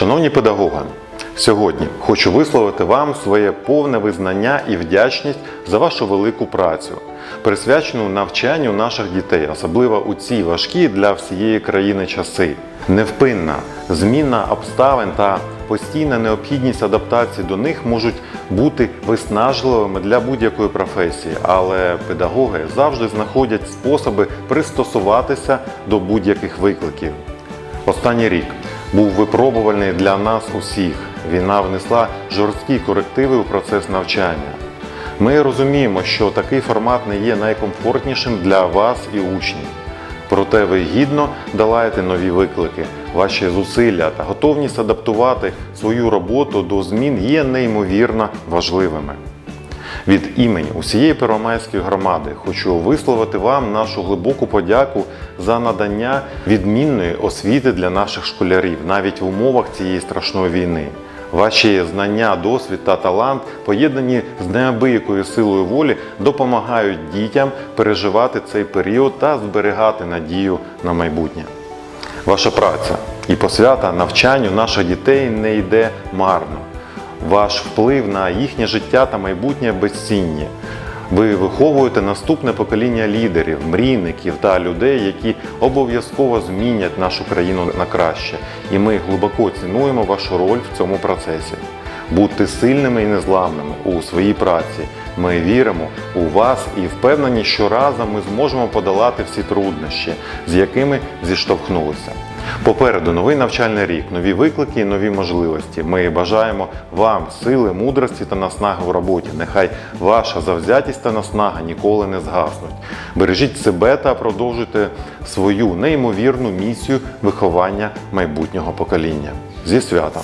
Шановні педагоги, сьогодні хочу висловити вам своє повне визнання і вдячність за вашу велику працю, присвячену навчанню наших дітей, особливо у ці важкі для всієї країни часи. Невпинна зміна обставин та постійна необхідність адаптації до них можуть бути виснажливими для будь-якої професії, але педагоги завжди знаходять способи пристосуватися до будь-яких викликів. Останній рік був випробувальний для нас усіх. Війна внесла жорсткі корективи у процес навчання. Ми розуміємо, що такий формат не є найкомфортнішим для вас і учнів. Проте ви гідно долаєте нові виклики. Ваші зусилля та готовність адаптувати свою роботу до змін є неймовірно важливими. Від імені усієї Первомайської громади хочу висловити вам нашу глибоку подяку за надання відмінної освіти для наших школярів навіть в умовах цієї страшної війни. Ваші знання, досвід та талант, поєднані з неабиякою силою волі, допомагають дітям переживати цей період та зберігати надію на майбутнє. Ваша праця і посвята навчанню наших дітей не йде марно. Ваш вплив на їхнє життя та майбутнє безцінні. Ви виховуєте наступне покоління лідерів, мрійників та людей, які обов'язково змінять нашу країну на краще. І ми глибоко цінуємо вашу роль в цьому процесі. Будьте сильними і незламними у своїй праці. Ми віримо у вас і впевнені, що разом ми зможемо подолати всі труднощі, з якими зіштовхнулися. Попереду новий навчальний рік, нові виклики і нові можливості. Ми бажаємо вам сили, мудрості та наснаги в роботі. Нехай ваша завзятість та наснага ніколи не згаснуть. Бережіть себе та продовжуйте свою неймовірну місію виховання майбутнього покоління. Зі святом!